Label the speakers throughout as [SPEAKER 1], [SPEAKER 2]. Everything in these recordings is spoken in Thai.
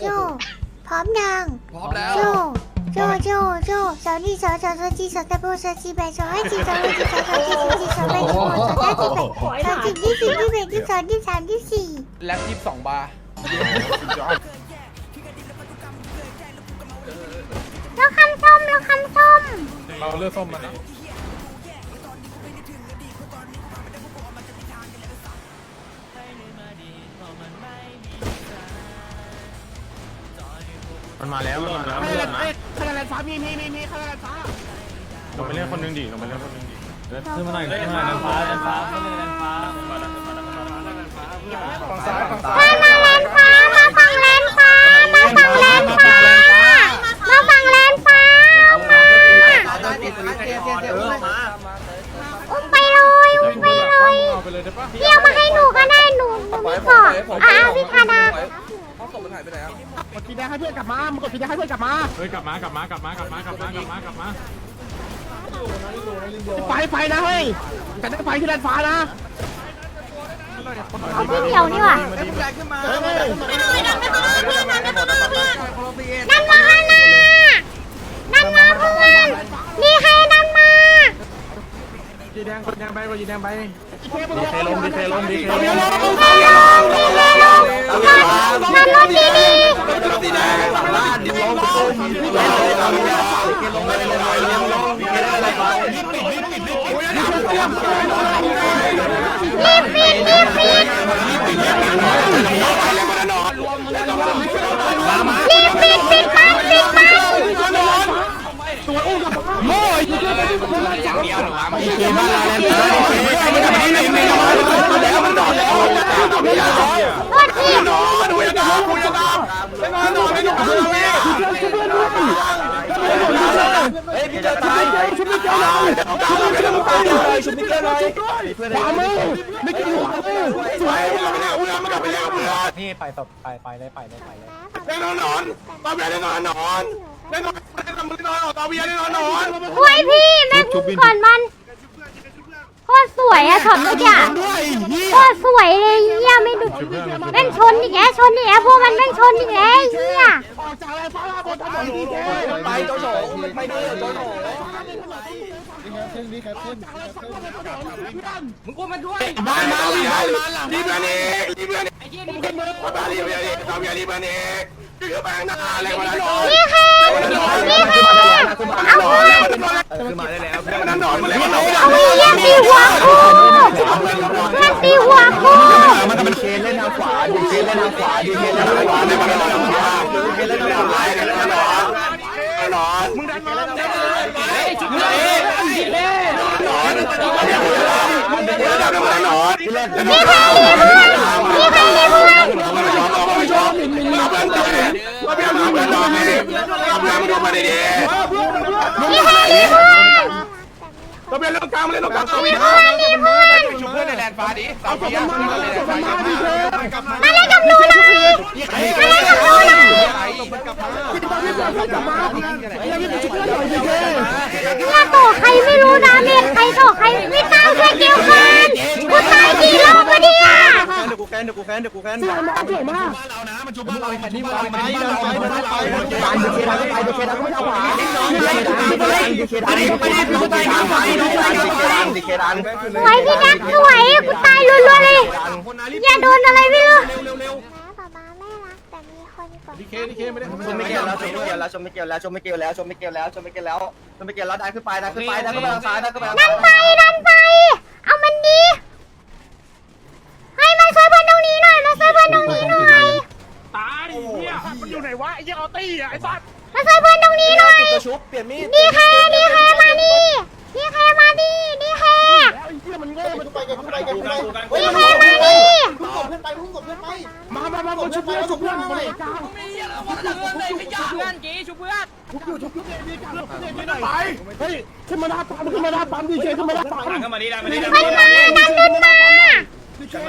[SPEAKER 1] โจ พร้อมยัง
[SPEAKER 2] พร้อมแล้ว
[SPEAKER 1] โจ โจ โจ โจสาวนี่สาวสาวสาวจีสาวตะโบสาวจีแบสาวให้จีสาวให้จีสาวสาวจีสาวจีสาวแบสาวสาวจีแบสาวจีที่สี่ที่แบที่สองที่สามที่สี่
[SPEAKER 2] แล็บยี่สิบสองบาร์
[SPEAKER 1] แล้วคำส้มแล้วคำส้ม
[SPEAKER 3] เราเลือกส้มมานะ
[SPEAKER 4] มันมาแล้วมันมาแล้ว
[SPEAKER 3] ให้
[SPEAKER 4] เพื่
[SPEAKER 3] แล
[SPEAKER 4] อน
[SPEAKER 3] น
[SPEAKER 4] มา
[SPEAKER 3] ให้แลนฟ้ามีมีมีมีให้แลนฟ้า
[SPEAKER 4] ลงไปเล่นคนหนึงดิลงไปเล่นคนหนึงดิ
[SPEAKER 5] ขึ้นมาหน่อยขึ้นมาหน่อยฟ้าแลนฟ้าขึ้นเลยแลนฟ้า
[SPEAKER 3] ฝั่งซ้ายฝั่งซ้าย
[SPEAKER 1] มามาแลนฟ้ามาฝั่งแลนฟ้ามาฝั่งแลนฟ้ามาฝั่งแลนฟ้าเอามาอุ้มไปเลยอุ้มไปเลย
[SPEAKER 3] เอาไปเลยได้ปะ
[SPEAKER 1] เที่ยวมาให้หนูก็ได้หนูหนูมีเกาะอะพี่พาดา
[SPEAKER 2] ห้องศพมันหายไปไหนอะ
[SPEAKER 3] กดสีแดงให้เพื่อนกลับมามึงกดสีแดงให้เพื่อนกลับมา
[SPEAKER 4] เฮ้ยกลับมากลับมากลับมากลับมากลับมากลับมากลับมา
[SPEAKER 3] ไฟไฟนะเฮ้ยแต่ได้ไฟที่แลนฟ้านะ
[SPEAKER 1] เอาพี่เหี่ยวนี่ว่ะ
[SPEAKER 2] ไอ้ผู้ใหญ่ขึ้นมา
[SPEAKER 1] นั่นมาฮานานั่นมาเพื่อนนี่ให้นั่นมา
[SPEAKER 3] สีแดงกดแดงไปกดสีแดงไป
[SPEAKER 4] ดีเคลงดีเคลงดีเคลง
[SPEAKER 1] นี่ให้ลงนี่ให้ลงนั่นรถดีดีรีบปิดรีบปิดรีบปิดปิดมันปิดมันโทษที
[SPEAKER 3] ขวามือไม่กิ นขวามือสวย
[SPEAKER 5] นี่ไปต่อไปไปเลยไปเลยไปเลย
[SPEAKER 4] แน่นอนนอนตาเบียแน่นอนนอนแน่นอนแน่นอนมึงนอนตาเบียแน่นอนนอน
[SPEAKER 1] โอ้ยพี่แม่พุ่งก่อนมัน โคตรสวยอะช็อตเมื่อกี้อะ
[SPEAKER 3] ด้วยเฮีย
[SPEAKER 1] โคตรสวยเลยเฮียไม่ดูแม่งชนอีกแล้วชนอีกแล้วพวกมันแม่งชนอีกแล้วเฮีย
[SPEAKER 3] ออกจากแลนฟ้าบนถนนดีเค
[SPEAKER 2] ไปโจโฉไปดิโจโฉมึงกูมาด้วย
[SPEAKER 4] มามาลีมาลีเบียนี่ลีเบียนี่ไอ้ยี่นี่มาลีเบียนี่ตาเบียลีเบียนี่คือแบงหน้าอะไรวะ
[SPEAKER 1] นี่ค่ะนี่ค่ะเอาเพื่อน
[SPEAKER 4] ขึ้นมาได้แล้วเพื่อนนอนมาแล้ว
[SPEAKER 1] เอาเฮียตีหัวกูเพื่อนตีหัวกู
[SPEAKER 4] มันเป็นเคเล่นทางขวาดีเคเล่นทางขวาดีเคเล่นทางขวาในมันนอนขวาเคเล่นทางซ้ายกันนอนนอนมึงดันมาเฮ้ยจุดนี้นอนนอนเดี๋ยวดันมานอนเล่น
[SPEAKER 1] นี่ค่ะนี่เพื่อนนี่ค่ะนี่เพื่อน
[SPEAKER 4] ไม่ชอบไม่ชอบ เพื่อนมาเพื่อนมาเพื่อนนอนนี่เพื่อนมาดูมาดี
[SPEAKER 1] นี่ค่ะนี่เพื่อน
[SPEAKER 4] ตัวเป็นลูกกลางมาเล่นกลางตัว
[SPEAKER 1] นี่
[SPEAKER 4] นี้
[SPEAKER 1] เพื่อนนี่เพื่อน
[SPEAKER 2] ชุบเพื่อนในแดนฟ้าดิเบียร์มาเลยแลนฟ้า
[SPEAKER 3] มาดีเค
[SPEAKER 1] มาเล่นกับหนูหน่อยมาเล่นกับหนูหน่อยเนี่ยต่อใครไม่รู้นะเมฆใครต่อใครไม่ตั้งช่วยเกี่ยวกันกูตายกี่รอบวะเนี่ย
[SPEAKER 3] สวยมากสวยมาก
[SPEAKER 4] เรานะมันชุบเราคันนี้เราไปเราไปเราไป
[SPEAKER 3] ไปดูเคดันไปดูเคดันก็ไม่เอาขวา
[SPEAKER 4] ดูเคดันดูเคดันดูเคดันดูเคดันดูเคดัน
[SPEAKER 1] สวยพี่นักสวยกูตายรัวๆเลยอย่าโดนอะไรไม่รู้
[SPEAKER 6] ป๊าป๊าไม่รักแต่มีคนกด
[SPEAKER 3] ดีเคดีเคไม่ได้
[SPEAKER 7] ชมไม่เกี่ยวแล้วชมไม่เกี่ยวแล้วชมไม่เกี่ยวแล้วชมไม่เกี่ยวแล้วชมไม่เกี่ยวแล้วชมไม่เกี่ยวแล้วชมไม่เกี่ยวแล้วดันขึ้นไปดันขึ้นไปดันขึ้นไปทางซ้ายดันขึ้นไปทาง
[SPEAKER 1] ดั
[SPEAKER 7] ซ้านย
[SPEAKER 1] ไอ้
[SPEAKER 3] สัตว์
[SPEAKER 1] มาช่วยเพื่อนตรงนี้หน่อย
[SPEAKER 7] ตัวชุบเปลี่ยนมีด
[SPEAKER 1] ดีแค่ดีแค่มาดิดีแค่มาดิดีแค่
[SPEAKER 3] แล้วไอ้เหี้ยมันโง่มันไปกันไปกัน
[SPEAKER 1] ดีแค่มาดิ
[SPEAKER 3] มามามาชุบเพื่อนชุบเพื่อนมาเลยกลางไปเฮ้ยขึ้นมาหน้าปั๊มขึ้นมาหน้าปั๊มดีเจขึ้นมาหน้าปั๊ม
[SPEAKER 1] มันมาดันขึ้นมา
[SPEAKER 3] ดีดีเค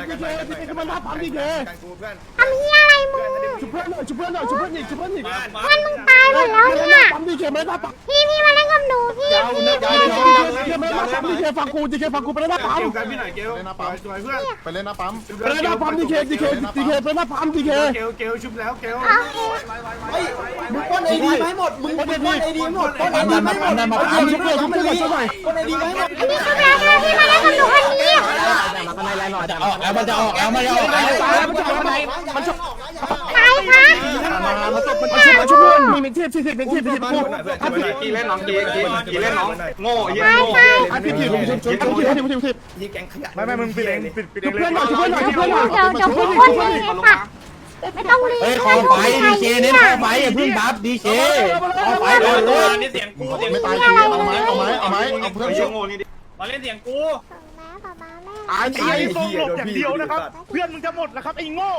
[SPEAKER 3] ดีเคดีเคขึ้นมาหน้าปั๊มดีเค
[SPEAKER 7] กันกูเพื่อน
[SPEAKER 1] ทำเฮียอะไรมึง
[SPEAKER 3] ชุบเพื่อนหน่อยชุบเพื่อนหน่อยชุบเพื่อนอีกชุบเพื่อนอีก
[SPEAKER 1] เพื่อนมึงตายหมดแล้ว
[SPEAKER 3] ไม่
[SPEAKER 1] เนี่ย
[SPEAKER 3] ได้ปั๊มดีเคไม่ได้ปั๊ม
[SPEAKER 1] พี่พี่มาเล่นกับหนูพี่พี่
[SPEAKER 3] ดี
[SPEAKER 1] พี่
[SPEAKER 3] เคไม่ได้ปั๊มดีเคฟังกูดีเคฟังกูไปเล่นหน้าปั๊ม
[SPEAKER 4] กันพี่หน่อยเกล
[SPEAKER 8] เล่นหน้าปั๊มช่วยเพื่อนไปเล่นหน้าปั๊ม
[SPEAKER 3] ไปเล่นหน้าปั๊มดีเคดีเคดีเคไปหน้าปั๊มดีเค
[SPEAKER 4] เกลเกลชุบแล้วเกล
[SPEAKER 1] เอาเอง
[SPEAKER 7] มึงป้นไอดีไม่หมดมึงป้นไอดีหมดป้นไอดีไม่หมด
[SPEAKER 3] มาปั๊มชุบเพื่อนชุบเพื่อนชุบเพื่อน
[SPEAKER 7] ป้นไอดีไม่หมด
[SPEAKER 1] อันนี้คือแล้วใช่ไหมพี่มาเล่นกับหนูคนนี้
[SPEAKER 3] ออกแล้วมันจะออกแล้วมันจะออกแล้วมันจะออกแล้วมันจะ
[SPEAKER 1] ตายคะ
[SPEAKER 3] มามาชุบมาชุบเพื่อนมีมีเทียบที่เป็นเทียบที่กูดถ้าผิด
[SPEAKER 4] กี่เล่นน้องกี่กี่กี่เล่นน้องโง่เหี้ย
[SPEAKER 1] ตาย
[SPEAKER 4] โง่
[SPEAKER 1] ตาย
[SPEAKER 3] ถ้าผิดผิดชุบชุบชุบชุบชุบชุบ
[SPEAKER 7] ยิงแกงขยะ
[SPEAKER 8] ไม่ไม่มึงปิดเองปิดปิดเองเพื่
[SPEAKER 3] อนหน่อยเพื่อนหน่อยเพื่อนหน่อย
[SPEAKER 1] เดี๋ยวเดี๋ยวพี่คนเลยค่ะไม่ต้องรีบ
[SPEAKER 3] เฮ้ยขอไฟดีเคเน้นขอไฟอย่าพิ่งบัฟดีเคขอไฟเลย
[SPEAKER 4] นี่เสียงกูเสียง
[SPEAKER 8] ไม่ตายจริงเอาไหมเอาไหมเอาไหมเอาเพื่อน
[SPEAKER 4] ไอ้โง่นี่ดิมาเล่นเสียงกู
[SPEAKER 6] ส่งแม่ป๊าป๊าแม่
[SPEAKER 3] ตาย
[SPEAKER 8] ไอ้ส้มหลบอย่างเดียวนะครับ เพื่อนมึงจะหมดแล้วครับไอ้โง่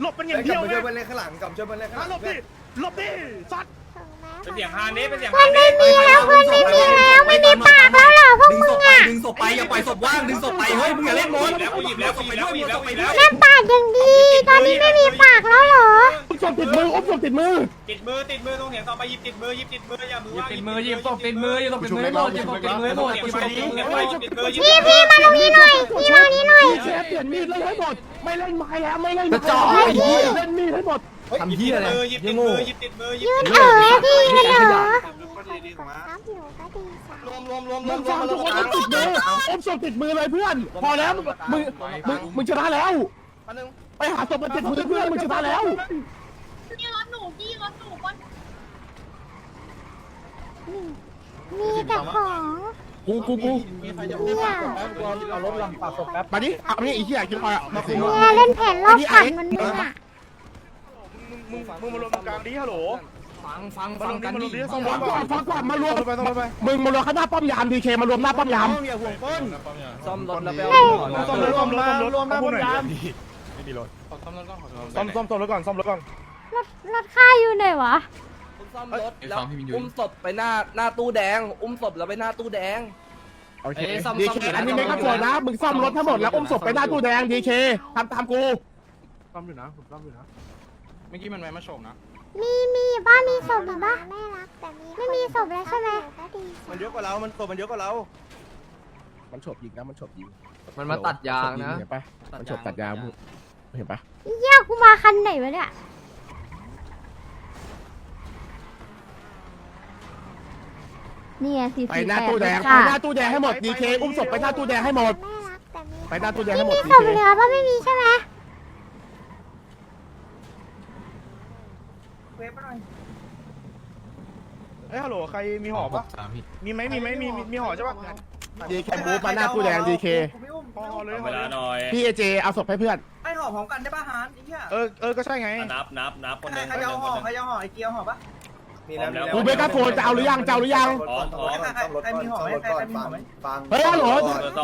[SPEAKER 8] หลบเป็นอย่างเดียว
[SPEAKER 7] ช่
[SPEAKER 8] นะ
[SPEAKER 7] วยเพื่อนเล่นข้างหลังกับช่วยเพื่อนเล่นข้างห
[SPEAKER 8] หล
[SPEAKER 7] ลัง
[SPEAKER 8] บดิ หลบดิสัตว์
[SPEAKER 6] ส่งแม่
[SPEAKER 4] เป็นเสียงฮานดิเป็นเสียง
[SPEAKER 1] เพื่อนไม่มีแล้วเพื่อนไม่มีแล้วไม่มีปากแล้วเหรอพวกมึงอะ
[SPEAKER 7] ดึงศพไปอย่าปล่อยศพว่างดึงศพไปเฮ้ยมึงอย่าเล่นมด
[SPEAKER 4] แล้วกูหยิบแล้วกูหยิบแล้วกูหยิบแล้วกูหยิบแล้ว
[SPEAKER 1] เล่นปากอย่างดีตอนนี้ไม่มีปากแล้วเหรอ
[SPEAKER 3] อุ้มศพติดมืออุ้มศพติดมือ
[SPEAKER 4] ติดมือติดมือตรงเสียงต่อไปหยิบติดมือหยิบติดมืออย่ามือว่าง
[SPEAKER 5] ติดมือหยิบศพติดมือหยิบศพติดมือให้หมดหยิบศพติดมือให้หมด
[SPEAKER 4] เก็บไปดิเก็บไปหยิบติดมือหยิบ
[SPEAKER 1] พี่พี่มาตรงนี้หน่อยพี่มานี้หน่อย
[SPEAKER 3] ดีเคเปลี่ยนมีดเล่นให้หมดไม่เล่นไม้แล้วไม่เล่นเล่นมีดให้หมด
[SPEAKER 4] ทำเหี้ยอะไรหยิบติดมือหยิบติดมือหยิบ
[SPEAKER 1] ยืนเอ๋ยพี่ยืนเอ๋อ
[SPEAKER 6] รับหนูก็ดีใจ
[SPEAKER 7] รวมรวมรวมร
[SPEAKER 3] มึ
[SPEAKER 7] ว
[SPEAKER 3] ง
[SPEAKER 7] ม
[SPEAKER 3] ฟังทุกคนต้องติดมืออุ้มศพติดมือเลยเพื่อน พอแล้วมึงมึงมึงมึงชนะแล้ว
[SPEAKER 7] อันนึง
[SPEAKER 3] ไปหาศพมาติดมือเพื่อนมึงชนะแล้ว
[SPEAKER 1] มีแต่ของ
[SPEAKER 3] กูกูกู
[SPEAKER 1] เนี่ย
[SPEAKER 5] เอารถลำปากศพแป๊บ
[SPEAKER 3] มาดิเอานี่ไอ้เหี้ยคิดว่ามาคุม
[SPEAKER 1] เนี่ยเล่นแผนรอบกัดมันมึงอะ
[SPEAKER 8] มึงมึงมารวมตรงกลางนี้ฮัลโหล
[SPEAKER 5] ฟังฟัง
[SPEAKER 8] มา
[SPEAKER 5] ฟั
[SPEAKER 8] รงวม
[SPEAKER 5] กัน
[SPEAKER 8] นี้มารวม
[SPEAKER 5] ดิ
[SPEAKER 8] นี้
[SPEAKER 3] ฟั
[SPEAKER 8] ส่
[SPEAKER 3] ง
[SPEAKER 8] ง
[SPEAKER 3] ก่อนฟังก่อนมารวม
[SPEAKER 8] ไปต้องไป
[SPEAKER 3] มึงมารวมข้างหน้าป้อมยามดีเคมารวมหน้าป้อมยาม
[SPEAKER 7] อย่าห่วงป้น
[SPEAKER 5] ซ่อมรถแล้วไป
[SPEAKER 8] ซ่อมรถซ่อมรถซ่อมรถ
[SPEAKER 7] รวมหน้าป้อมยาม
[SPEAKER 8] ไม่มีรถ
[SPEAKER 5] ซ่อมรถก่อน
[SPEAKER 8] ซ่อมซ่อมซ่อมรถก่อนซ่อมรถก่อน
[SPEAKER 1] รถรถค่าอยู่ไหนวะ
[SPEAKER 9] ซ่อมรถแล้วอุ้มศพไปหน้าหน้าตู้แดง อุ้มศพแล้วไปหน้าตู้แดง
[SPEAKER 3] โอเคดีเคอันนี้ไม่ก็ควรนะมึงซ่อมรถทั้งหมดแล้วอุ้มศพไปหน้าตู้แดงดีเคทำตามกู
[SPEAKER 8] ซ่อมอยู่นะผมซ่อมอยู่นะ
[SPEAKER 5] เมื่อกี้มันแวะมาโฉมนะ
[SPEAKER 1] มีมีป้ามีศพหรือปะ
[SPEAKER 6] แม่รักแต่มี
[SPEAKER 1] ไม่มีศพแล้วใช่ไหม
[SPEAKER 6] ก็ดีใจ
[SPEAKER 7] มันเยอะกว่าเรา มันตัวมันเยอะกว่าเรา
[SPEAKER 3] มันฉบยิงนะ มันฉบยิง
[SPEAKER 9] มันมาตัดยางนะ
[SPEAKER 3] เห็นปะมันฉบตัดยางเห็นปะ
[SPEAKER 1] เหี้ยกูมาคันไหนวะเนี่ย นี่ไงสี่
[SPEAKER 3] ไป
[SPEAKER 1] สี่
[SPEAKER 3] หน้า
[SPEAKER 1] แปด
[SPEAKER 3] ตู้แดงไป
[SPEAKER 1] จ้ะ
[SPEAKER 3] หน้าตู้แดงให้หมดดีเคอุ้มศพไปหน้าตู้แดงให้หมด
[SPEAKER 6] แม่รักแต่มี
[SPEAKER 3] ไปหน้าตู้แดง
[SPEAKER 1] ไม่
[SPEAKER 3] ให้หม
[SPEAKER 1] มี
[SPEAKER 3] ดดี
[SPEAKER 1] ศพ
[SPEAKER 3] เค
[SPEAKER 1] เหลือป่ะไม่มีใช่ไหม
[SPEAKER 8] เอ้ยฮัลโหลใครมีห่อปะมีไหมมีไหมมีมีห่อใช่ปะ
[SPEAKER 3] ดีเคบูไปหน้าตู้แดงดีเค
[SPEAKER 8] ห่อเลย
[SPEAKER 4] เวลาหน่อย
[SPEAKER 3] พี่เอเจเอาศพให้เพื่อน
[SPEAKER 7] ไอ้ห่อพร้อมกันได้ป่ะฮานไอ้เหี้ย
[SPEAKER 8] เออเออก็ใช่ไง
[SPEAKER 4] นับนับนับคนหนึ่ง
[SPEAKER 7] ใครเอาห่อใครเอาห่อไอ้เกียวห่อปะมีแล้ว
[SPEAKER 3] กูเบก้าโฟนจะเอาหรือยังจะเอาหรือยัง
[SPEAKER 7] ใครมีห่อไหมใครมีห่อไหม
[SPEAKER 3] เฮ้ยฮัลโหล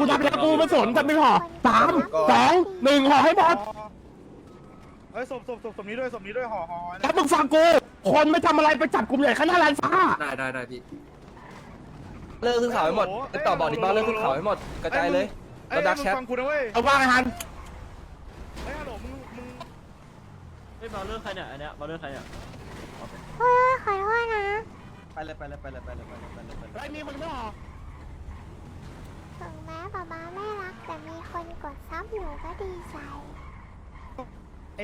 [SPEAKER 3] กูทำแล้วกูไม่สนทำไม่ห่อสามสองหนึ่งห่อให้หมด
[SPEAKER 8] เอ้ยศพศพศพศพนี้ด้วยศพนี้ด้วยห่อห่อ
[SPEAKER 3] แล้วมึงฟังกู คนไม่ทำอะไรไปจับกลุ่มใหญ่ข้างหน้าร้านฟ้า
[SPEAKER 9] ได้ได้ได้พี่เลิกขึ้นเขาให้หมดไอ้ต่อบอกดิบ้าเลิกขึ้นเขาให้หมดกระจายเลย
[SPEAKER 8] เอ้ย
[SPEAKER 9] เราดัก
[SPEAKER 8] มึง
[SPEAKER 9] แชท
[SPEAKER 8] ฟังกูนะเว้ย
[SPEAKER 3] เอาว่าไงฮัน
[SPEAKER 8] เฮ้ยฮัลโหลมึงมึง
[SPEAKER 1] เฮ้ยขอโทษนะ
[SPEAKER 7] ไปเลยไปเลยไปเลยไปเลยไปเลยไปเลยไปเลย
[SPEAKER 3] ไอ้นี่มึงไม่ห่อ
[SPEAKER 6] ส่งแม่ป๊าป๊าแม่รักแต่มีคนกดซับหนูก็ดีใจ
[SPEAKER 8] ไอ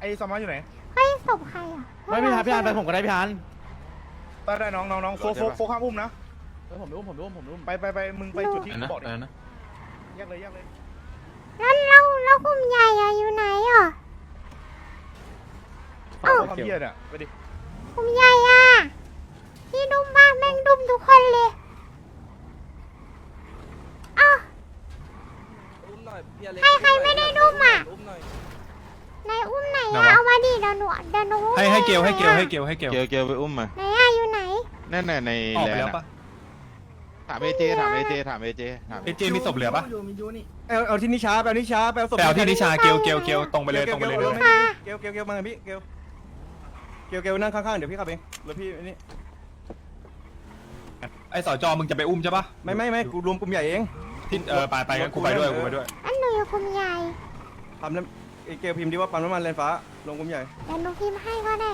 [SPEAKER 8] ไอสมาร์ทอยู่ไหน
[SPEAKER 1] เฮ้ยศพใครอะ
[SPEAKER 5] ไม่พี่ฮานพี่ฮานไปผมก็ได้พี่ฮาน
[SPEAKER 8] ได้ได้น้องน้องน้องโฟกโฟกโฟกข้ามอุ้มนะ
[SPEAKER 5] ผมไปอุ้มผมไปอุ้มผมไปอุ้ม
[SPEAKER 8] ไปไปไปมึงไปจุดที่กูบอกดิแยกเลยแยกเลย
[SPEAKER 1] แล้วแล้วแล้วกลุ่มใหญ่อะอยู่ไหนอะ
[SPEAKER 8] โฟกความเพียรเนี่ยไปดิ
[SPEAKER 1] กลุ่มใหญ่อะพี่ดุมมากแม่งดุมทุกคนเลยเอ้า
[SPEAKER 9] อุ้มหน่อยพี่อเล็ก
[SPEAKER 1] ใครใครไม่ได้ดุมอะ
[SPEAKER 9] อุ้มหน่อย
[SPEAKER 1] ไหนอุ้ม ไหนอะเอามาดิเดี๋ยวหนูเดี๋ยวหนูอุ้ม
[SPEAKER 5] ให้ให้เกลให้เกล
[SPEAKER 1] ไหนอะ
[SPEAKER 5] ให้เกลให้เกล
[SPEAKER 8] เกลเกลไปอุ้มมา
[SPEAKER 1] ไหนอะอยู่ไหน
[SPEAKER 8] แน่แน่ใน
[SPEAKER 5] ออกไปแล้วปะ
[SPEAKER 8] ถามเอเจถามเอเจถามเอเจถาม
[SPEAKER 5] เอเจมีศพเหลือปะ
[SPEAKER 7] อยู่มียูนี่
[SPEAKER 2] เอาเอาที่นิชาเอานิชาไปเอาศพ
[SPEAKER 5] แปลที่นิชาเกลเกลเกลตรงไปเลยตรงไปเลยเลย
[SPEAKER 1] ค่ะ
[SPEAKER 2] เกลเกลเกลมาพี่เกลเกลเกลนั่งข้างๆเดี๋ยวพี่ขับเองแล้วพี่นี่
[SPEAKER 5] ไอสจมึงจะไปอุ้มใช่ปะ
[SPEAKER 2] ไม่ไม่ไม่กูรวมกลุ่มใหญ่เอง
[SPEAKER 5] ที่เออไปไปกันกูไปด้วยกูไปด้วย
[SPEAKER 1] อันหนูอยู่กลุ่มใหญ่
[SPEAKER 2] ปั๊มน้ำ ไอเกลพิมพ์ดีว่าปั๊มน้ำมันเลนฟ้าลงกลุ่มใหญ่
[SPEAKER 1] เดี๋ยวหนูพิมพ์ให้ก็ได้